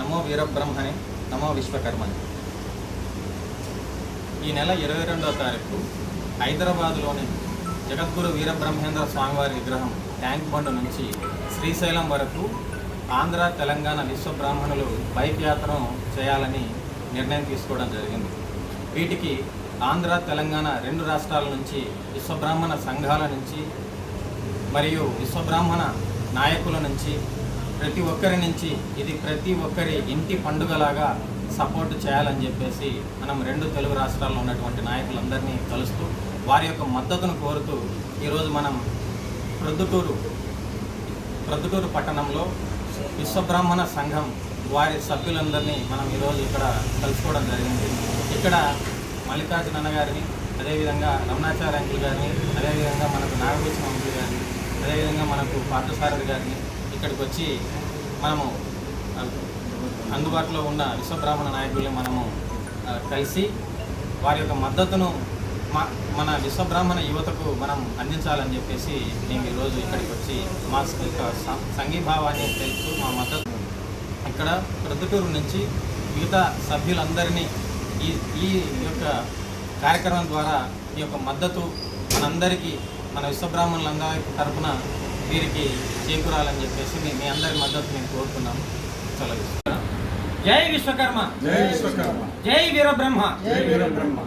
నమో వీరబ్రహ్మని నమో విశ్వకర్మని ఈ నెల ఇరవై రెండవ తారీఖు హైదరాబాదులోని జగద్గురు వీరబ్రహ్మేంద్ర స్వామివారి విగ్రహం ట్యాంక్ బండ్ నుంచి శ్రీశైలం వరకు ఆంధ్ర తెలంగాణ విశ్వబ్రాహ్మణులు బైక్ యాత్రను చేయాలని నిర్ణయం తీసుకోవడం జరిగింది. వీటికి ఆంధ్ర తెలంగాణ రెండు రాష్ట్రాల నుంచి విశ్వబ్రాహ్మణ సంఘాల నుంచి మరియు విశ్వబ్రాహ్మణ నాయకుల నుంచి ప్రతి ఒక్కరి నుంచి ఇది ప్రతి ఒక్కరి ఇంటి పండుగలాగా సపోర్ట్ చేయాలని చెప్పేసి మనం రెండు తెలుగు రాష్ట్రాల్లో ఉన్నటువంటి నాయకులందరినీ కలుస్తూ వారి యొక్క మద్దతును కోరుతూ ఈరోజు మనం ప్రొద్దుటూరు ప్రొద్దుటూరు పట్టణంలో విశ్వబ్రాహ్మణ సంఘం వారి సభ్యులందరినీ మనం ఈరోజు ఇక్కడ కలుసుకోవడం జరిగింది. ఇక్కడ మల్లికార్జున అన్న గారిని అదేవిధంగా రమణాచార్య అంకుల్ గారిని అదేవిధంగా మనకు నాగభూషణ అంకుల్ గారిని అదేవిధంగా మనకు పార్థసారథి గారిని ఇక్కడికి వచ్చి మనము అందుబాటులో ఉన్న విశ్వబ్రాహ్మణ నాయకుల్ని మనము కలిసి వారి యొక్క మద్దతును మా మన విశ్వబ్రాహ్మణ యువతకు మనం అందించాలని చెప్పేసి మేము ఈరోజు ఇక్కడికి వచ్చి మా యొక్క సంఘీభావాన్ని తెలుపుతూ మా మద్దతు ఇక్కడ ప్రొద్దుటూరు నుంచి మిగతా సభ్యులందరినీ ఈ ఈ యొక్క కార్యక్రమం ద్వారా ఈ యొక్క మద్దతు మనందరికీ మన విశ్వబ్రాహ్మణులందరి తరపున వీరికి చేకూరాలని చెప్పేసి మీ మీ అందరి మద్దతు మేము కోరుతున్నాము. సెలవు జై విశ్వకర్మ. జై విశ్వకర్మ. జై వీరబ్రహ్మ. జై వీరబ్రహ్మ.